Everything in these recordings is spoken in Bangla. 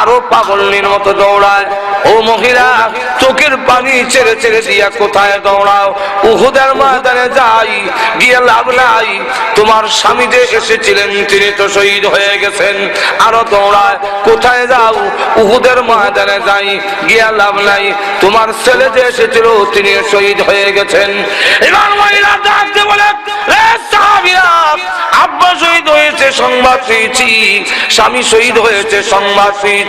আরও পাগলনির মতো দৌড়ায়। ও মহিলা, চোখের পানি ছেড়ে ছেড়ে দিয়া কোথায় দৌড়াও? উহুদের ময়দানে যাই, গিয়ে লাভ নাই। তোমার স্বামী যে এসেছিলেন, তিনি তো শহীদ হয়ে গেছেন। আরও দৌড়ায়, কোথায় যাও? উহুদের ময়দানে যাই, গিয়া লাভ নাই। তোমার ছেলে যে এসেছিল, তিনি শহীদ হয়ে গেছেন। এবার মহিলা ডাকতে বলে আব্বা শহীদ হয়েছে, সংবাদ পেয়েছি স্বামী শহীদ হয়েছে, সংবাদ পেয়েছি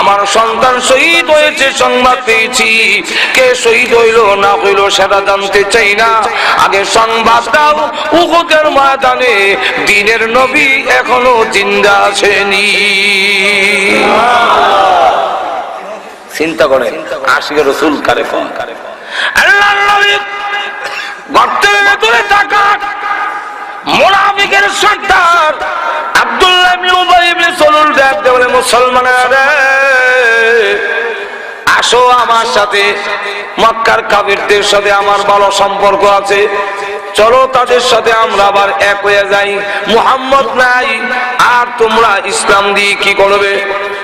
আমার সন্তান শহীদ হয়েছে, সংবাদ পেয়েছি। কে শহীদ হইল না হইল সেটা জানতে চাই না। আগে সংবাদ দাও উহুদের ময়দানে, দিনের নবী এখনও জিন্দা আছেনি। চিন্তা করে আশিকে রসুল কারে কম? আল্লাহর নবী গর্তের ভেতরে তাকান মোনাফিকের সর্দার আব্দুল্লাহ ইবনে উবাই সলুল মুসলমানেরা আসো আমার সাথে। মক্কার সাথে আমার ভালো সম্পর্ক আছে। চলো তাদের সাথে আমরা আবার এক হয়ে যাই। মুহাম্মদ নাই, আর তোমরা ইসলাম দিয়ে কি করবে?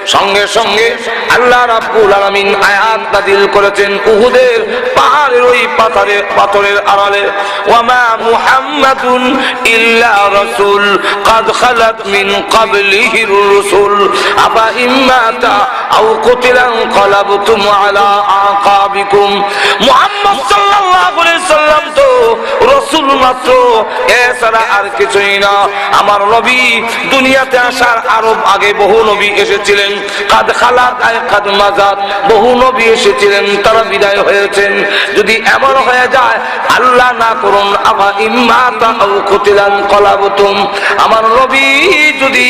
সঙ্গে সঙ্গে আল্লাহ রাব্বুল আলামিন আয়াত নাযিল করেছেন উহুদের পাহাড়ের ওই পাথরের পাথরের আড়ালে ওয়ামা মুহাম্মাদুন ইল্লা রাসূল قد خلت من قبله الرسل أفا إماتا আও কুতিলান কলাবতুম আলা আকাবিকুম। মুহাম্মদ সাল্লাল্লাহু আলাইহি তো রাসূল মাত্র, এছাড়া আর কিছুই না। আমার নবী দুনিয়াতে আসার আরব আগে বহু নবী এসেছিলেন। কাদ খালাত আয় কাদ মাজাত, বহু নবী এসেছিলেন, তারা বিদায় হয়েছেন। যদি এমন হয়ে যায়, আল্লাহ না করুন আমা ইম্মাতা আও কুতিলান কলাবতুম। আমার নবী যদি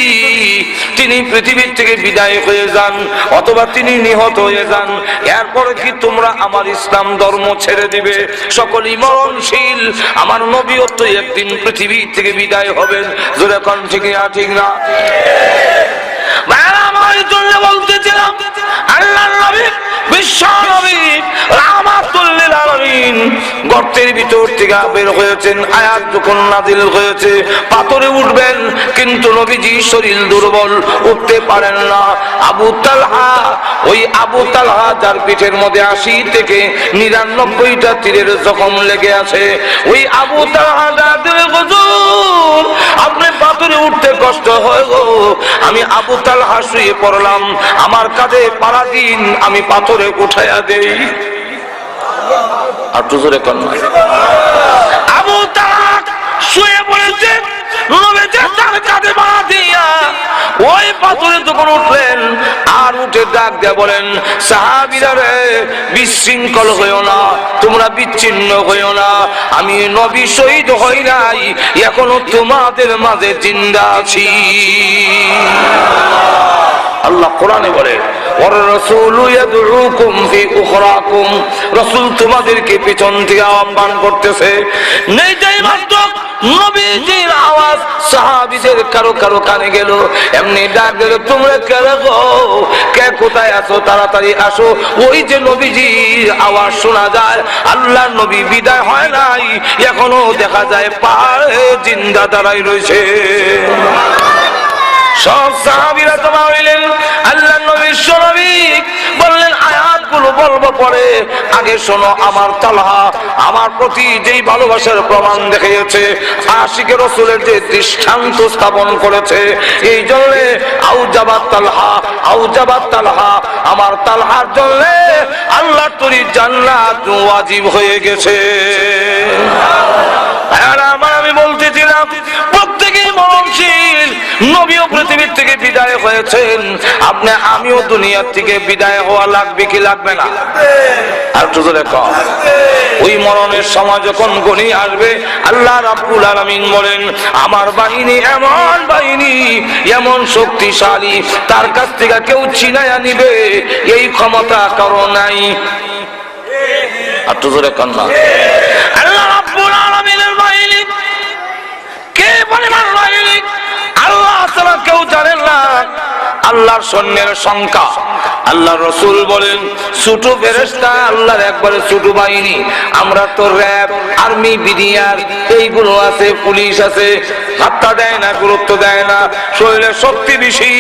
তিনি পৃথিবীর থেকে বিদায় হয়ে যান অথবা তিনি নিহত হয়ে যান। এরপরে কি তোমরা আমার ইসলাম ধর্ম ছেড়ে দিবে? সকলই মরণশীল আমার নবীও তো একদিন পৃথিবী থেকে বিদায় হবেন। জোরে কন, ঠিক না ঠিক না? বলতেছিলাম আল্লাহ নবী, বিশ্ব নবী। গর্তের ভিতর থেকে বের হয়েছেন, আয়াত যখন নাজিল হয়েছে, পাথরে উঠবেন, কিন্তু নবীজি শরীর দুর্বল, উঠতে পারেন না। আবু তালহা, ওই আবু তালহা যার পিঠের মধ্যে আশি থেকে নিরানব্বইটা তীরের জখম লেগে আছে, ওই আবু তালহা আপনি পাথরে উঠতে কষ্ট হয় গো। আমি আবু তালহা শুয়ে পড়লাম, আমার কাজে পাড়া দিন আমি পাথরে উঠাইয়া দেই। আর জোরে কন্যা। আবু তালহা শুয়ে পড়েছে কাঁধে দিয়া ওই পাথরে যখন উঠলেন আর উঠে ডাক দিয়ে বলেন সাহাবিরা রে বিশৃঙ্খল হইও না তোমরা বিচ্ছিন্ন হইও না আমি নবী শহীদ হই নাই এখনও তোমাদের মাঝে জিন্দা আছি। আল্লাহ কোরআনে বলে তোমাদেরকে পিছন থেকে আহ্বান করতেছে, নেই যাই নবীজির আওয়াজ কারও কারও কানে গেল। এমনি ডাক দিল, তোমরা কে গো? কে কোথায় আছো? তাড়াতাড়ি আসো। ওই যে নবীজির আওয়াজ শোনা যায় আল্লাহ নবী বিদায় হয় নাই, এখনও দেখা যায় পাহাড়ে জিন্দা দাঁড়াই রয়েছে। সব সাহাবিরা জমা হইলেন আল্লাহ নবী সরবিক বললেন, আয়াতগুলো বলব পরে। আগে শোনো আমার তালহা, আমার প্রতি যেই ভালোবাসার প্রমাণ দেখিয়েছে, আশিকে রসুলের যে দৃষ্টান্ত স্থাপন করেছে, এই জন্য আউজাবাদ তালহা আউজাবাদ তালহা, আমার তালহার জন্য আল্লাহ তরি জান্নাত ওয়াজিব হয়ে গেছে। আর আমার আমি বলতেছিলাম, প্রত্যেকেই মরণশীল, নবীও পৃথিবীর থেকে বিদায় হয়েছেন। আপনি, আমিও দুনিয়ার থেকে বিদায় হওয়া লাগবে কি লাগবে না? আর একটু জোরে কম ওই মরণের সময় যখন গণি আসবে, আল্লাহ রাব্বুল আলামিন বলেন, আমার বাহিনী এমন বাহিনী, এমন শক্তিশালী, তার কাছ থেকে কেউ ছিনাইয়া নিবে, এই ক্ষমতা কারও নাই। আর তো জোরে কান্না আল্লাহ রাব্বুল আলামিনের বাহিনী, কে পরিমাণ বাহিনী? আল্লাহ তাআলা কেউ জানেন না। আল্লাহর সৈন্যের সংখ্যা। আল্লাহ রসুল বলেন, ছোট ফেরেস্তা আল্লাহর একবারে ছোট বাহিনী। আমরা তো র্যাব, আর্মি, বিডিআর, এইগুলো আছে, পুলিশ আছে। হাত্তা দেয় না, গুরুত্ব দেয় না, শরীরের শক্তি বেশি।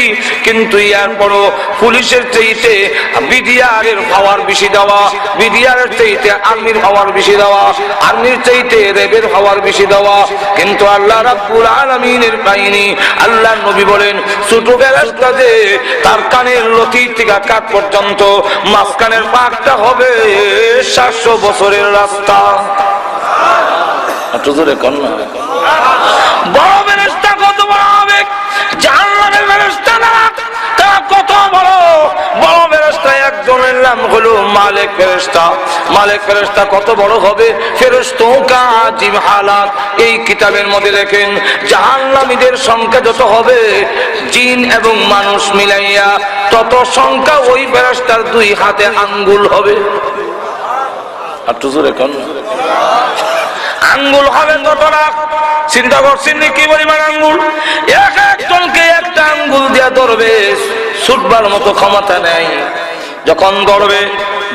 কিন্তু ইয়ার পরও পুলিশের চাইতে বিডিআর এর পাওয়ার বেশি দেওয়া বিডিআর চাইতে আর্মির পাওয়ার বেশি দেওয়া, আর্মির চাইতে র্যাবের পাওয়ার বেশি দেওয়া। কিন্তু আল্লাহ রাব্বুল আলামিনের বাহিনী আল্লাহ নবী বলেন, ছোট ফেরেস্তা যে তার কানের লতি থেকে কাক পর্যন্ত মাঝখানের পাকটা হবে সাতশো বছরের রাস্তা। জোরে কন্যা বড় ফেরেস্তা কত বড় হবে জাহান্নামের ব্যবস্থা না তা কত বড় নাম হলো মালিক ফেরেস্তা মালিক ফেরেস্তা কত বড় হবে? ফেরস্তো কাজিম হালাত। এই কিতাবের মধ্যে দেখেন জাহান্নামীদের সংখ্যা যত হবে, জিন এবং মানুষ মিলাইয়া তত সংখ্যা ওই ফেরেস্তার দুই হাতে আঙ্গুল হবে। আচ্ছা, আর টুজুরে কন আঙ্গুল হবে কত লাখ চিন্তা করছেন কি পরিমাণ আঙ্গুল? এক একজনকে একটা আঙ্গুল দিয়ে ধরবে সুটবার মতো ক্ষমতা নেয় যখন ধরবে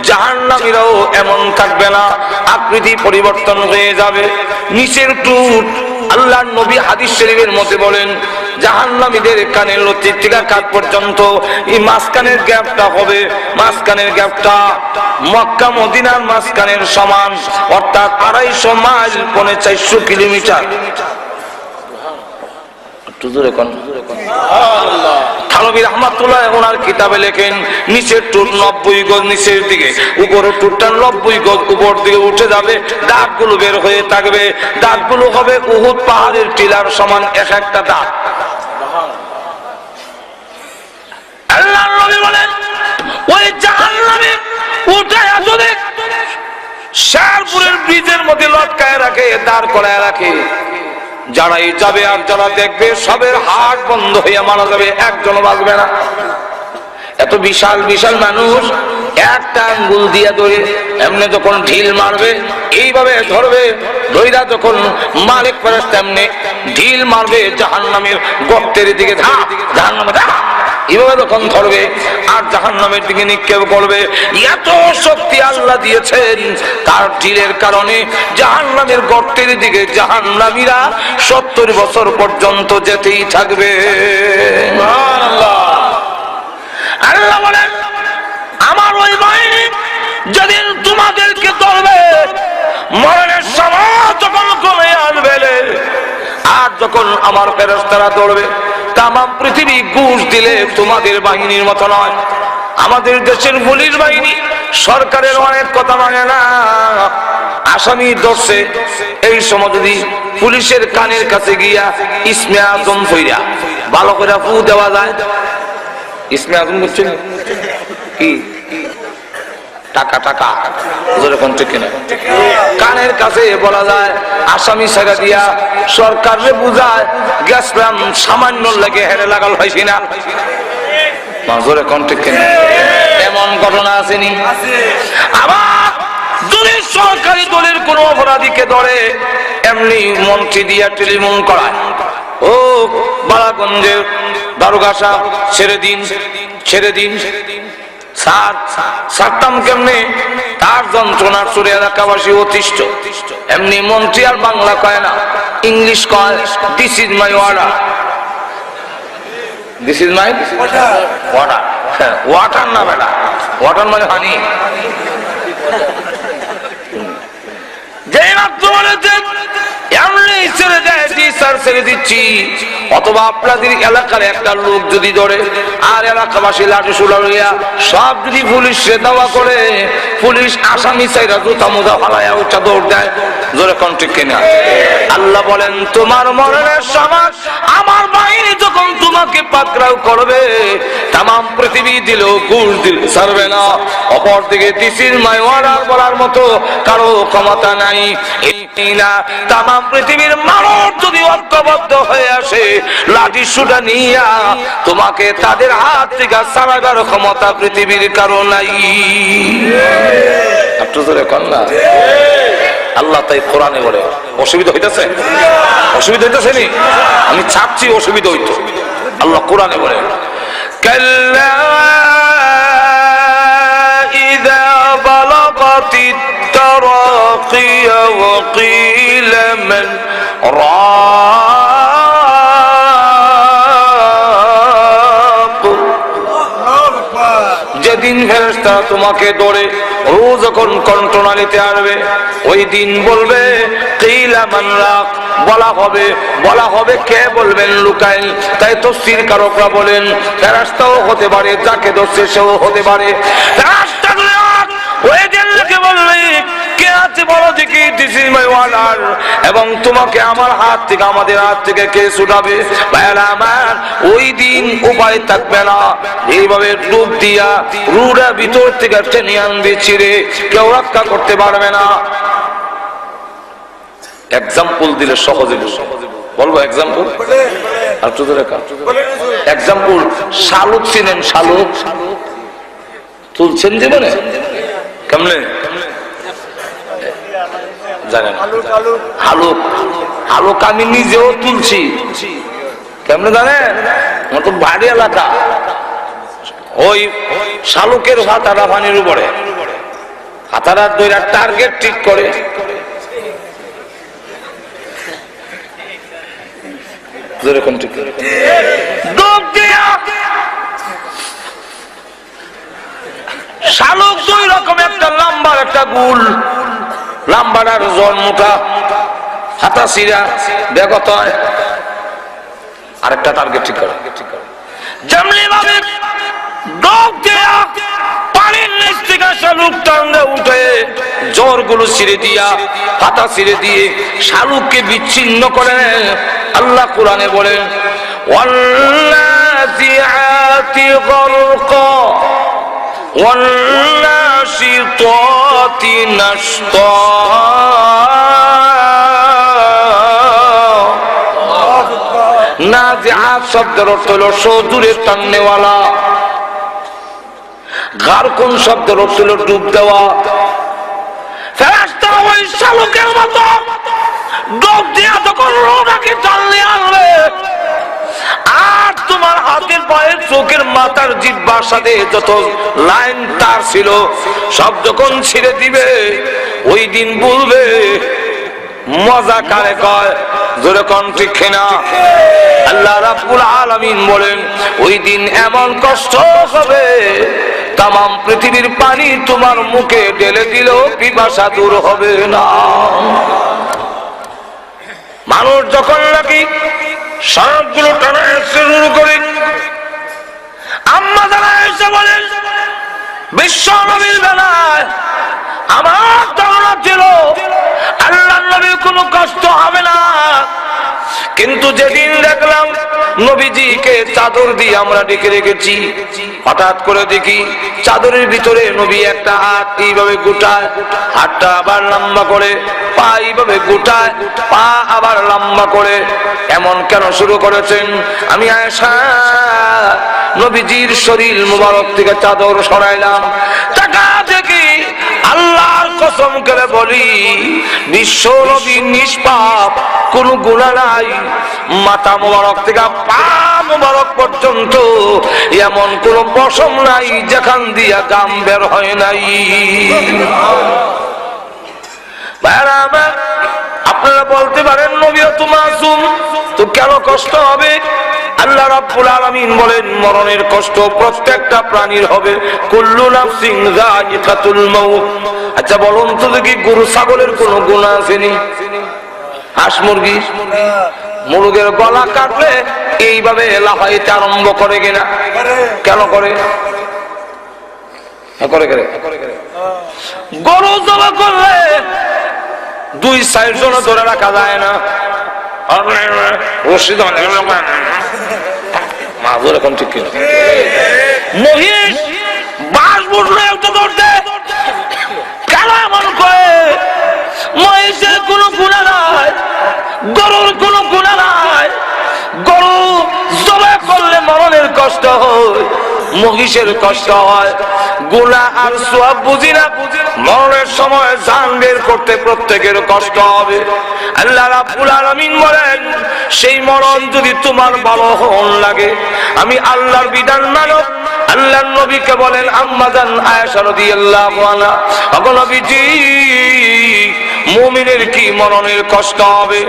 জাহান্নামীরাও এমন থাকবে না আকৃতি পরিবর্তন হয়ে যাবে। নিচের টুট আল্লাহ নবী হাদিস শরীফের মধ্যে বলেন জাহান্নামীদের কানের লতির থেকে কাঠ পর্যন্ত এই মাঝখানের গ্যাপটা হবে মাঝখানের গ্যাপটা মক্কা মদিনার মাঝখানের সমান অর্থাৎ আড়াইশো মাইল পৌনে চারশো কিলোমিটার। থানবী রহমাতুল্লাহ ওনার কিতাবে লেখেন, নিচের টুট নব্বই গজ নিচের দিকে, উপরের টুটটা নব্বই গজ উপর দিকে উঠে যাবে, দাঁতগুলো বের হয়ে থাকবে, দাঁতগুলো হবে উহুদ পাহাড়ের টিলার সমান এক একটা দাঁত। শেরপুরের ব্রিজের মধ্যে লটকায় রাখে, দাঁড় করায় রাখে। যারাই যাবে আর যারা দেখবে, সবের হাট বন্ধ হইয়া মারা যাবে একজন বাঁচবে না। এত বিশাল বিশাল মানুষ, একটা আঙ্গুল দিয়া ধরে, এমনি যখন ঢিল মারবে, এইভাবে ধরবে, ধৈরা যখন মালিক ফেরেস তেমনি ঢিল মারবে জাহান নামের গর্তের দিকে জাহান নামে এইভাবে যখন ধরবে আর জাহান নামের দিকে নিক্ষেপ করবে, এত শক্তি আল্লাহ দিয়েছেন তার ঢিলের কারণে জাহান নামের গর্তের দিকে জাহান নামীরা সত্তর বছর পর্যন্ত যেতেই থাকবে। আল্লাহ বলেন, আমার ওই বাহিনী যেদিন তোমাদেরকে ধরবে, মরণের সময় যখন কমে আসবে আর যখন আমার ফেরস্তারা দৌড়বে তাম পৃথিবী ঘুষ দিলে তোমাদের বাহিনীর মতো নয়। আমাদের দেশের পুলিশ বাহিনী সরকারের অনেক কথা মানে না। আসামি ধরছে, এই সময় যদি পুলিশের কানের কাছে গিয়া ইসমে আজম ভালো করে ফু দেওয়া যায়। ইসমে আজম বুঝছেন কি? টাকা টাকা। যেরকম ঠিক কিনা? কানের কাছে বলা যায়, আসামি ছেড়ে দিয়া সরকারে বুঝায় গেছিলাম সামান্য লেগে হেরে লাগাল হয়েছি না। এমন ঘটনা আসেনি? আবার সরকারি দলের কোন অপরাধীকে ধরে এমনি মন্ত্রী দিয়া টেলিফোন করায়। ও বালাগঞ্জের দারোগা সাহেব ছেড়ে দিন ছেড়ে দিন। সার সারতাম কেমনে? তার যন্ত্রণার সুরে এলাকাবাসী অতিষ্ঠ। এমনি মন্ত্রী বাংলা কয় ইংলিশ কয় this is my order this is my water water না বেটা ওয়াটার মানে পানি দিচ্ছি। অথবা আপনাদের এলাকার একটা লোক যদি আর সুলা সব যদি করে, পুলিশ আসামি চাইরা জুতা মোজা ফালাইয়া উচ্চা দৌড় দেয়। জোরে কন্ট্রিক কিনা? আল্লাহ বলেন, তোমার মরণের সমাজ আমার বাহিনী যখন তোমাকে পাকড়াও করবে তাম পৃথিবী দিল, ঘুষ দিল সারবে না। অপর দিকে দিসির মাই অর্ডার বলার মতো কারও ক্ষমতা নাই। না তাম পৃথিবীর মানুষ যদি ঐক্যবদ্ধ হয়ে আসে, লাঠি সুটা নিয়া তোমাকে তাদের হাত থেকে সারাবার ক্ষমতা পৃথিবীর কারও নাই। জোরে কন্যা আল্লাহ তাই কোরআনে বলে অসুবিধা হইতেছে অসুবিধা হইতেছে নি আমি চাচ্ছি অসুবিধা হইতো আল্লাহ কোরআনে বলে কাল্লা إذا بلغت التراقي وقيل من راق যেদিন ফেরেস্তা তোমাকে দৌড়ে ও যখন কন্ট্রোনালিতে আনবে ওই দিন বলবে বলা হবে বলা হবে কে বলবেন লুকাইল। তাই তো স্থির কারকরা বলেন ফেরাস্তাও হতে পারে, যাকে দোষে সেও হতে পারে। ফেরেশতা গুলো ওই দিন লোকে বলবে কে আছে বলো দেখি দিস ইজ মাই ওয়ার্ডার এবং তোমাকে আমার হাত থেকে, আমাদের হাত থেকে কে ছুটাবে? আমার, ওই দিন উপায় থাকবে না। এইভাবে ডুব দিয়া রুড়া ভিতর থেকে টেনে আনবে, ছিঁড়ে কেউ রক্ষা করতে পারবে না। এক্সাম্পল দিলে সহজে। বলব। এক্সাম্পল আর একটু ধরে এক্সাম্পল শালুক চিনেন শালুক। তুলছেন জীবনে? কেমনে? জানেন হালুক হালুক আমি নিজেও তুলছি। কেমনে জানেন আমার তো বাড়ি এলাকা। ওই শালুকের হাতারা পানির উপরে। হাতারা দুইটা টার্গেট ঠিক করে। যেরকম ঠিক। শালুক দুই রকম একটা লাম্বার একটা গুল। লাম্বার আর জল মোটা হাতা সিরা বেগত হয় আরেকটা টার্গেট ঠিক করে যেমনি ভাবে ডোব দেয়া পানির নিচ থেকে শালুক টাঙ্গে উঠে জ্বরগুলো ছিঁড়ে দিয়া হাতা ছিঁড়ে দিয়ে শালুককে বিচ্ছিন্ন করে আল্লাহ কোরআনে বলেন والنازعات غرقا والناشطات نشطا নাজিআত শব্দের অর্থ হলো সদূরে টাননেওয়ালা গার কোন শব্দের অর্থ হলো ডুব দেওয়া ফেরেশতা ওই শালুকের মতো ডুব দিয়া তখন রোনাকে টানলে আনলে আর তোমার হাতের পায়ের চোখের মাথার জিব্বার সাথে যত লাইন তার ছিল, সব যখন ছিঁড়ে দিবে, ওই দিন বলবে, মজা কারে কয়, জোরে কন ঠিক না আল্লাহ রাব্বুল আলামিন বলেন, ওই দিন এমন কষ্ট হবে তাম পৃথিবীর পানি তোমার মুখে ঢেলে দিলেও পিপাসা দূর হবে না। মানুষ যখন নাকি সড়কগুলো টানা শুরু করে। আম্মা যারা এসে বলেন বিশ্ব নবীর বেলায় আমার ধারণা ছিল আল্লাহ নবীর কোনো কষ্ট হবে না। কিন্তু যেদিন দেখলাম নবীজিকে চাদর দিয়ে আমরা ডেকে রেখেছি, হঠাৎ করে দেখি চাদরের ভিতরে নবী একটা হাত এইভাবে গোটায়, হাতটা আবার লম্বা করে, পা এইভাবে গোটায়, পা আবার লম্বা করে, এমন কেন শুরু করেছেন? আমি আয়সা নবীজির শরীর মুবারক থেকে চাদর সরাইলাম। কসম করে বলি নিঃসরবি নবী, নিষ্পাপ, কোন গুণা নাই। মাতা মোবারক থেকে পা মোবারক পর্যন্ত এমন কোন পশম নাই যেখান দিয়া গাম বের হয় নাই। আপনারা বলতে পারেন নবী তো মাসুম তো কেন কষ্ট হবে? আল্লাহ রাব্বুল আলামিন বলেন মরণের কষ্ট প্রত্যেকটা প্রাণীর হবে। কুল্লু নাফসিন যায়িকাতুল মাউত। আচ্ছা বলুন তো দেখি গরু ছাগলের কোনো গুণ আসেনি হাঁস মুরগি? মুরগের গলা কাটলে এইভাবে লাফাইতে আরম্ভ করে কিনা কেন করে? হ্যাঁ, করে করে। গরু জবা করলে দুই সাইড জন ধরে রাখা যায় না। মাহুর এখন ঠিক কিনা? মহিষ বাস একটু ধরতে খেলা এমন করে। মহিষের কোনো গুণা নাই মহিষের কষ্ট হয়। গুলা আর সব বুঝি না। মরণের সময় জান বের করতে প্রত্যেকের কষ্ট হবে। আল্লাহ রাব্বুল আলামিন বলেন, সেই মরণ যদি তোমার ভালো হন লাগে, আমি আল্লাহর বিধান মানব আল্লাহর নবীকে বলেন আম্মাজান আয়েশা রাদিয়াল্লাহু আনহা। ওগো নবীজি মুমিনের কি মরণের কষ্ট হবে?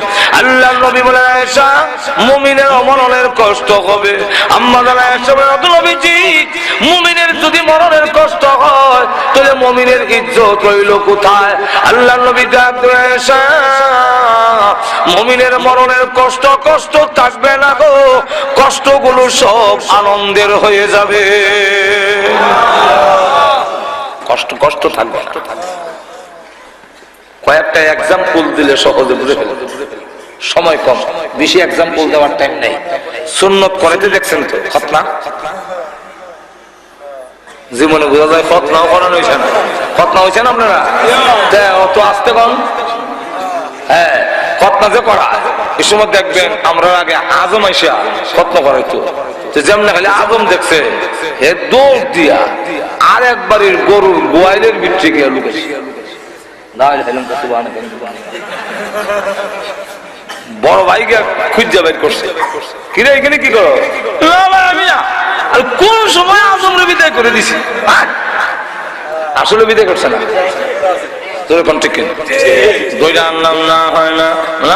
আল্লাহ নবী বলেন, আয়েশা মুমিনের মরণের কষ্ট হবে। আম্মাজান আয়েশা বলেন নবীজি, মুমিনের যদি মরণের কষ্ট হয়, তাহলে মুমিনের ইজ্জত রইল কোথায়? আল্লাহ নবী ডাক আয়েশা, মুমিনের মরণের কষ্ট কষ্ট থাকবে না গো। কষ্টগুলো সব আনন্দের হয়ে যাবে। কষ্ট কষ্ট থাকবে না। কয়েকটা এক্সাম্পল দিলে সহজে বুঝে ফেলবে। সময় কম, বেশি এক্সাম্পল দেওয়ার টাইম নেই। সুন্নত করাইতে দেখছেন তো, খতনা। জীবনে বোঝা যায় খতনাও করানো হয়েছে না। খতনা হয়েছে না আপনারা? অত আসতে কম হ্যাঁ খতনা যে করা এই সময় দেখবেন আমরা আগে আজম আইসা খতনা করাইতো যেমন খালি আজম দেখছে, হে দৌড় দিয়া আর একবারের গরুর গোয়াইলের ভিতরে গিয়ে লুকেছে বড় বের করছে। কিরে, এখানে কি করো? আর কোন সময় আজম বিদায় করে দিছি! আসলে বিদায় করছে না। না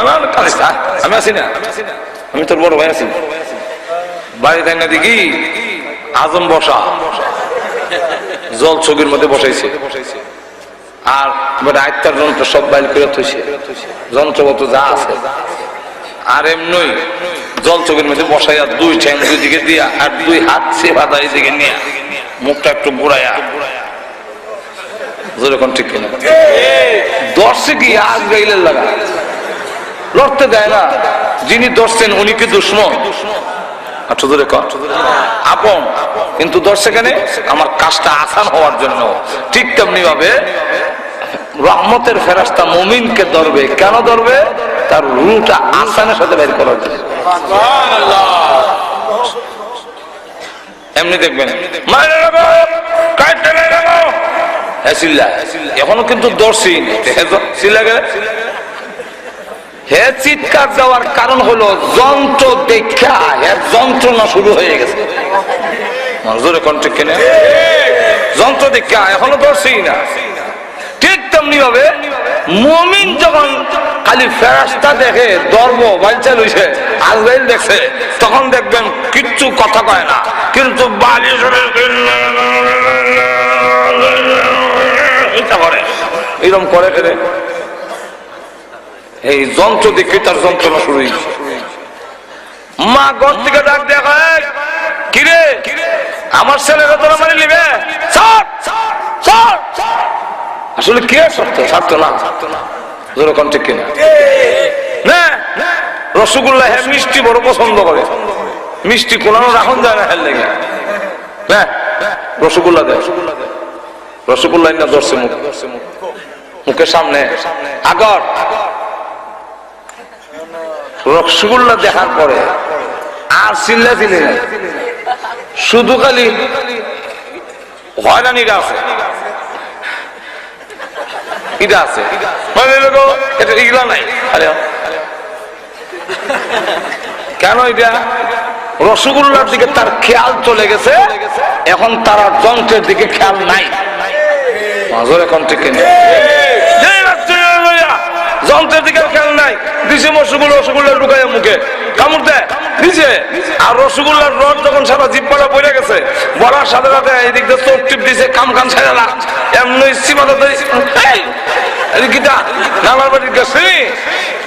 না। আমি আছি না। আমি তোর বড় ভাই আছি। বাড়ি না দেখি? আজম বসা। জল ছবির মধ্যে বসাইছে। আর আয়ত্তার যন্ত্র সব বাইল করে থইছে। যন্ত্রপত্র যা আছে। আর এমনি জল চোখের মধ্যে বসাইয়া দুই ঠ্যাং দুই দিকে দিয়া আর দুই হাত সে বাধা এই দিকে নিয়ে। মুখটা একটু বুড়াইয়া যেরকম ঠিক কিনা? দর্শে কি আগ গাইলের লাগা? লড়তে দেয় না। যিনি দর্শেন উনি কি দুশ্মন? আচ্ছা ধরে কর আপন, কিন্তু দর্শকেনে আমার কাজটা আসান হওয়ার জন্য। ঠিক তেমনি ভাবে রহমতের ফেরাস্তা মুমিনকে ধরবে। কেন ধরবে? তার রুটা আসানের সাথে বের করার জন্য। এমনি দেখবেন। এখনও কিন্তু দর্শী। হে চিৎকার দেওয়ার কারণ হলো যন্ত্র দেখা। যন্ত্রণা শুরু হয়ে গেছে। মজুরে কন্ট্রিক কিনে। যন্ত্র দেখা, এখনও ধরছি না। তেমনি ভাবে মমিন যখন খালি ফেরাস্তা দেখে ধর্ম বালচা লইছে, আজরাইল দেখছে, তখন দেখবেন কিচ্ছু কথা কয় না। কিন্তু এরকম করে। ফেলে। এই যন্ত্র দেখে তার যন্ত্রণা শুরু হয়েছে। মা ঘর থেকে ডাক দেখা কিরে? আমার ছেলেরা তোরা মানে নিবে। আসলে কে সত্য ছাড়তো না। যেরকম ঠিক কিনা? না। রসগোল্লা হ্যাঁ মিষ্টি বড় পছন্দ করে। মিষ্টি কোনো রাখুন যায় না হ্যাঁ লেগে। রসগোল্লা দেয় রসগোল্লা না ধরছে মুখ। মুখের সামনে। আগর। রসগোল্লা দেখার পরে আর চিল্লা চিল্লি শুধু খালি হয়রানিটা আছে। এটা আছে। মানে লোক এটা নাই। আরে কেন এটা রসগোল্লার দিকে তার খেয়াল চলে গেছে। এখন তার যন্ত্রের দিকে খেয়াল নাই। মাজর এখন ঠিক যন্ত্রের দিকে খেয়াল নাই। দিছে মুখে। কামড় দেয়। দিছে। আর রসগোল্লার রড যখন সারা জিব্বাটা পড়ে গেছে বলার সাথে সাথে এদিক দিয়ে চোখ টিপ দিছে, কাম কাম ছেড়ে না। এমনি সীমাতে গীতা, নানার বাড়ির গেছে।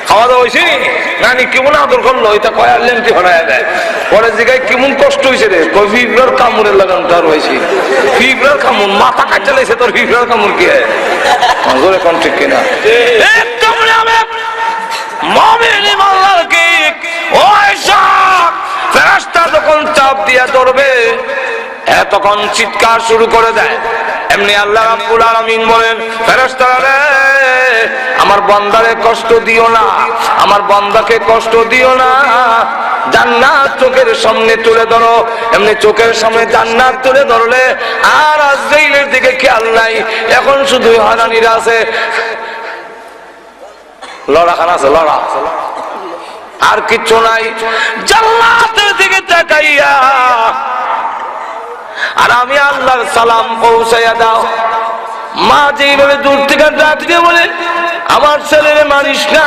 খাওয়া দাওয়া হয়েছে নানি কেমন আদর করল, এটা কয়ার লেন্টি হরাই দেয়। পরে জায়গায় কেমন কষ্ট হয়েছে রে কই ফিবরার কামড়ের লাগান তার হয়েছে ফিবরার কামড়, মাথা কাটতে লাইছে তোর ফিবরার কামড় কি হয়? কোন ঠিক কিনা? মমিন ইমানদারকে, ওই সব ফেরেশতা যখন চাপ দিয়া ধরবে তখন চিৎকার শুরু করে দেয়। এমনি আল্লাহ রাব্বুল আলামিন বলেন, ফেরেশতারা রে, আমার বান্দারে কষ্ট দিও না, আমার বান্দাকে কষ্ট দিও না। জান্নাত চোখের সামনে তুলে ধরো। এমনি চোখের সামনে জান্নাত তুলে ধরলে আর আজরাইলের দিকে খেয়াল নাই। এখন শুধু হারানিরা আছে। লড়া খান আছে লড়া। আর কিচ্ছু নাই। জান্নাতের দিকে তাকাইয়া আর আমি আল্লাহর সালাম পৌঁছাইয়া দাও। মা যেইভাবে দূর থেকে ডাক দিয়ে আমার ছেলের মানিস না।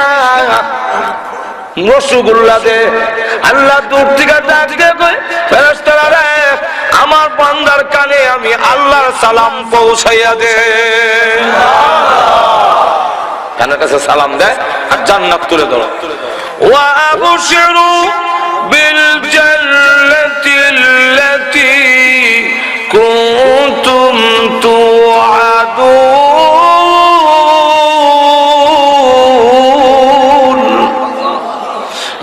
আমার বান্দার কানে আমি আল্লাহর সালাম পৌঁছাইয়া দে। কানের কাছে সালাম দেয় আর জান্নাত তুলে ধরো। ওয়া আবশিরু বিল توعدون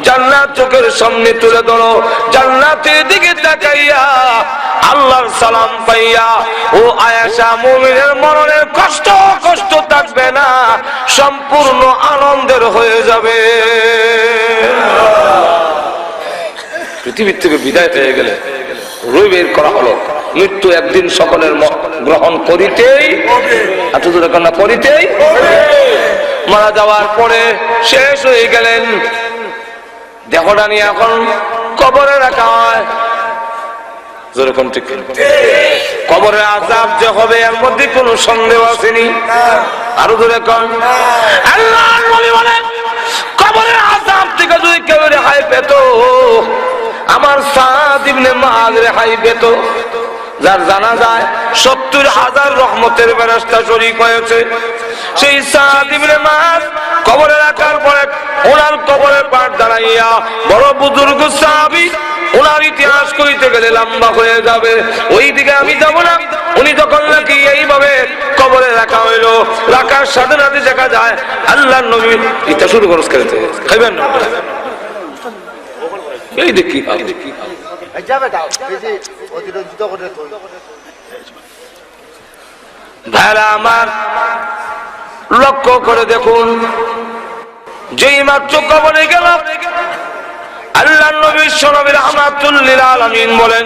জান্নাত চোখের সামনে তুলে ধরো জান্নাতের দিকে তাকাইয়া আল্লাহর সালাম পাইয়া ও আয়াসা মুমিনের মরণের কষ্ট কষ্ট থাকবে না সম্পূর্ণ আনন্দের হয়ে যাবে পৃথিবীর থেকে বিদায় পেয়ে গেলে রুই করা হলো। মৃত্যু একদিন সকলের গ্রহণ করিতেই কন্যা করিতেই মারা যাওয়ার পরে শেষ হয়ে গেলেন। দেহটা নিয়ে এখন কবরে রাখা হয়। যেরকম কবরের আজাব যে হবে, এর মধ্যে কোনো সন্দেহ আসেনি। আরও বলেন কবরের আজাব থেকে যদি কেউ রেহাই পেত আমার সাদ রেহাই পেত, যার জানা যায় সত্তর হাজার রহমতের ব্যবস্থা শরিক হয়েছে। সেই সাদ ইবনে মাআদ কবরে রাখার পরে ওনার কবরের পাট দাঁড়াইয়া বড় বুজুর্গ সাহাবী ওনার ইতিহাস করিতে গেলে লম্বা হয়ে যাবে। ওই দিকে আমি যাব না। উনি যখন নাকি এইভাবে কবরে রাখা হইল, রাখার সাথে সাথে দেখা যায় আল্লাহ নবী এটা শুরু খেলতে খাইবেন না? এই দেখি ভাইরা আমার লক্ষ্য করে দেখুন যেই মাত্র কবরে গেল আল্লাহ নবী সনবীর রহমাতুল্লিল আমিন বলেন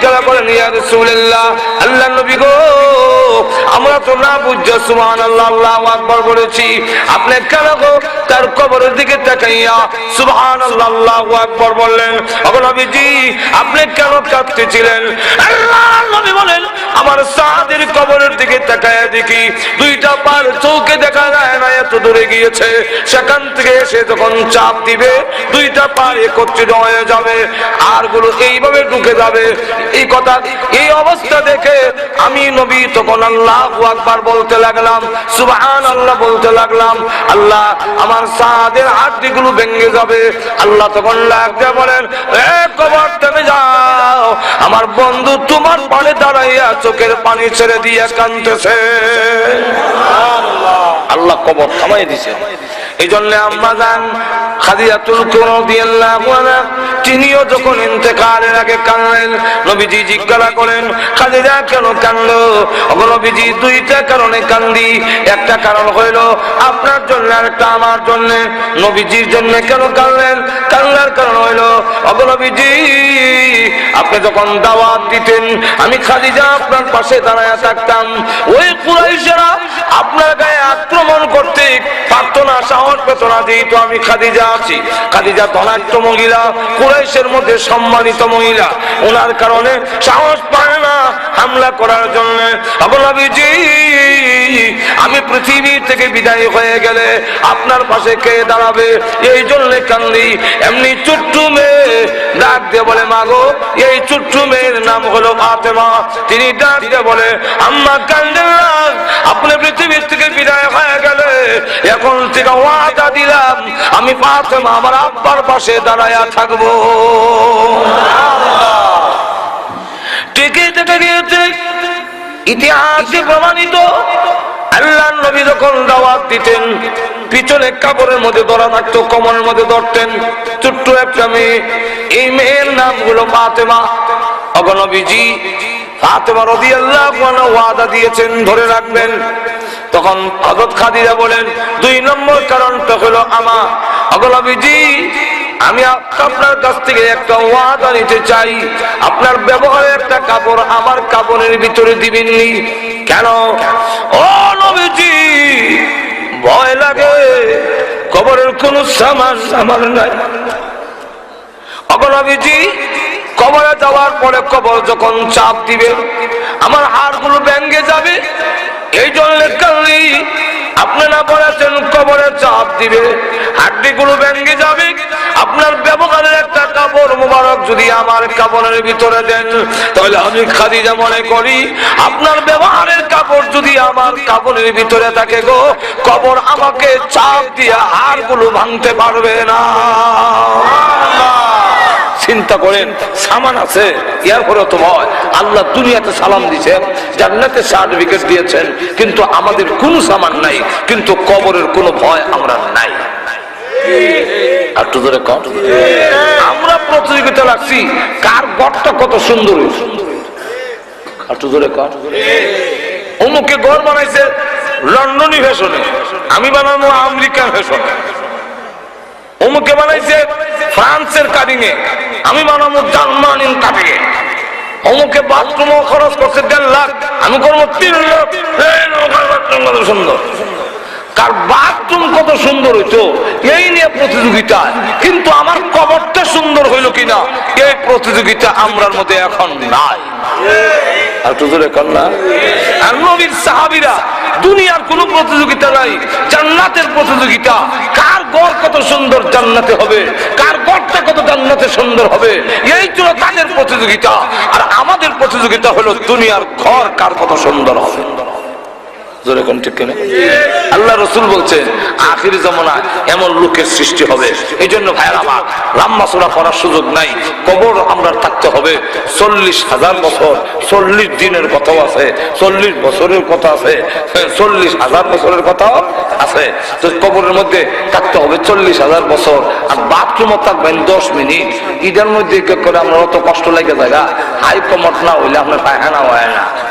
করেন ইয়া রাসূলুল্লাহ, আল্লাহ নবী গো, আমরা তো না বুঝছ, সুবহানাল্লাহ, আল্লাহু আকবার বলেছি। আপনি কেন গো তার কবরের দিকে তাকাইয়া সুবহানাল্লাহ, আল্লাহু আকবার বললেন, ওগো নবীজি, আপনি কেন কাঁদতেছিলেন? আল্লাহ নবী বলেন, আমার সাদের কবরের দিকে তাকায়া দেখি, দুইটা পার চৌকে দেখা যায় না, এত দূরে গিয়েছে। সেখান থেকে এসে যখন চাপ দিবে, দুইটা পার একত্রিত হয়ে যাবে, আরগুলো এইভাবে ঢুকে যাবে। এই কথা। এই অবস্থা দেখে আমি নবী তখন আল্লাহ আকবার বলতে লাগলাম সুবহান আল্লাহ বলতে লাগলাম, আল্লাহ আমার সাদের হাড্ডি গুলো ভেঙে যাবে। আল্লাহ তখন লাগতে বলেন, এ কবর তুমি যাও, আমার বন্ধু তোমার পানে দাঁড়াইয়া চোখের পানি ছেড়ে দিয়ে কানতেছে আল্লাহ কবর থামাই দিছে। এই জন্য আম্মা যান আনহা, তিনিও যখন ইন্তেকালের আগে নবীজি জিজ্ঞাসা করেন, খাদিজা কেন ওগো নবীজি, দুইটা কারণে কান্দি। একটা কারণ আপনার জন্য একটা আমার জন্য। নবীজির জন্য কেন কানলেন কান্নার কারণ হইল ওগো নবীজি, আপনি যখন দাওয়াত দিতেন, আমি খাদিজা আপনার পাশে দাঁড়ায় থাকতাম। ওই কুরাইশেরা আপনার গায়ে আক্রমণ করতে পারত না সাহস পেত না, যেহেতু আমি খাদিজা আছি। খাদিজা ধনাঢ্য মহিলা, কুরাইশের মধ্যে সম্মানিত মহিলা। ওনার কারণে সাহস পায় না হামলা করার জন্য। অবলম্বীজি আমি পৃথিবী থেকে বিদায় হয়ে গেলে আপনার পাশে কে দাঁড়াবে? এই জন্য কান্দি, এমনি চুট্টু মেয়ে ডাক দিয়ে বলে, মাগো, এই চুট্টু মেয়ের নাম হলো ফাতেমা। তিনি ডাক দিয়ে বলে, আম্মা কান্দেন আপনি এখন থেকে ওয়াদা দিলাম, আমি ফাতেমা আমার আব্বার পাশে দাঁড়ায়া থাকব। টিকে টিকে ইতিহাসে প্রমাণিত আল্লাহ নবী যখন দাওয়াত দিতেন, পিছনে কাপড়ের মধ্যে ধরা থাকতো, কমরের মধ্যে ধরতেন, ছোট্ট একটা মেয়ে, এই মেয়ের নাম হলো ফাতেমা অগনবীজি ফাতেমা রদি আল্লাহ ওয়াদা দিয়েছেন, ধরে রাখবেন। তখন হজরত খাদিজা বলেন, দুই নম্বর কারণটা হলো আমা অগনবীজি আমি আপনার কাছ থেকে একটা ওয়াদা নিতে চাই। আপনার ব্যবহারে একটা কাপড় আমার কাপড়ের ভিতরে দিবেননি। কেন? ও নবীজি, ভয় লাগে। কবরের কোন সামান আমার নাই। অগনবীজি কবরে যাওয়ার পরে কবর যখন চাপ দিবে, আমার হাড়গুলো ব্যাঙ্গে যাবে। এই জন্য আপনারা বলেছেন কবরে চাপ দিবে, হাড্ডিগুলো ব্যাঙ্গে যাবে। আপনার ব্যবহারের একটা কাপড় মোবারক যদি আমার কাপড়ের ভিতরে দেন, তাহলে আমি খাদিজা মনে করি, আপনার ব্যবহারের কাপড় যদি আমার কাপড়ের ভিতরে থাকে গো, কবর আমাকে চাপ দিয়ে হাড়গুলো ভাঙতে পারবে না। চিন্তা করেন, সামান আছে পরে তো ভয়। আল্লাহ দুনিয়াতে সালাম দিয়েছেন জান্নাতে সার্টিফিকেট দিয়েছেন, কিন্তু আমাদের কোনো সামান নাই, কিন্তু কবরের কোনো ভয় আমরা নাই। একটু ধরে কম আমরা প্রতিযোগিতা লাগছি, কার গড়টা কত সুন্দর। একটু ধরে কম অমুকে ঘর বানাইছে লন্ডনী ফ্যাশনে, আমি বানানো আমেরিকান ফ্যাশনে। অমুকে বানাইছে ফ্রান্সের এ আমি বানাবো জার্মানির কাটিং অমুকে বাথরুম খরচ করছে দেড় লাখ। আমি করব তিন লাখ। সুন্দর। প্রতিযোগিতা। কিন্তু আমার কবরটা সুন্দর প্রতিযোগিতা এখন সাহাবীরা দুনিয়ার কোনো প্রতিযোগিতা নাই, জান্নাতের প্রতিযোগিতা। গড় কত সুন্দর জান্নাতে হবে? কার গড়টা কত জান্নাতে সুন্দর হবে? এই ছিল তাদের প্রতিযোগিতা। আর আমাদের প্রতিযোগিতা হলো দুনিয়ার ঘর কার কত সুন্দর হবে? আল্লাহ রসুল বলছেন আখির জমানায় এমন লোকের সৃষ্টি হবে। এই জন্য ভাইয়ের সোরা সুযোগ নাই। কবর আমরা থাকতে হবে। চল্লিশ হাজার বছর, চল্লিশ দিনের কথাও আছে, চল্লিশ বছরের কথা আছে, চল্লিশ হাজার বছরের কথাও আছে। তো কবরের মধ্যে থাকতে হবে চল্লিশ হাজার বছর। আর বাথরুমও থাকবেন দশ মিনিট। ঈদের মধ্যে করে আমরা অত কষ্ট লাগে জায়গা। হাই কমট না হইলে আপনার পায়খানা হয় না।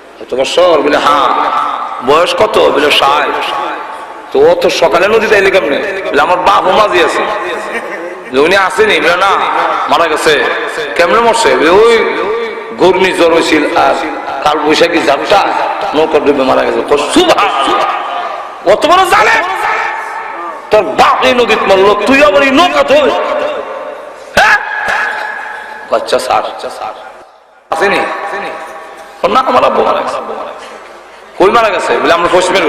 কত বছর বলে হ্যাঁ বয়স কত? বলে ষাট। তো ও তো সকালে নদীতে এলি কেমনে? বলে আমার বাপ মাঝি আছে। উনি আসেনি? বলে না, মারা গেছে। কেমনে মরছে? ওই ঘূর্ণি জ্বর হয়েছিল আর কাল বৈশাখী যাত্রা নৌকা ডুবে মারা গেছে। অত বড় জানে তোর বাপ এই নদীত মরলো, তুই আবার এই নৌকা ধর হ্যাঁ? বাচ্চা সার। আসেনি? কই মারা গেছে? বলে, আমরা পশ্চিমের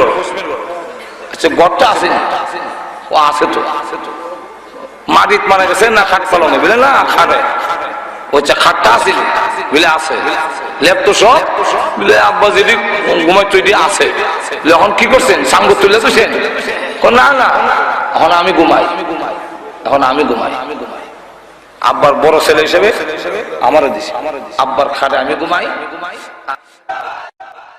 আচ্ছা আসেনি ও আছে তো। মাটিত মারা গেছে না খাট পালনে? বুঝলে না, খাটে। বলে, আছে। তো সব। বলে, আব্বা যদি ঘুমাই আছে। এখন কি করছেন? না না। এখন আমি ঘুমাই। এখন আমি ঘুমাই। আমি ঘুমাই আব্বার বড় ছেলে হিসেবে আমারও আব্বার খাটে আমি ঘুমাই। Come on, come on.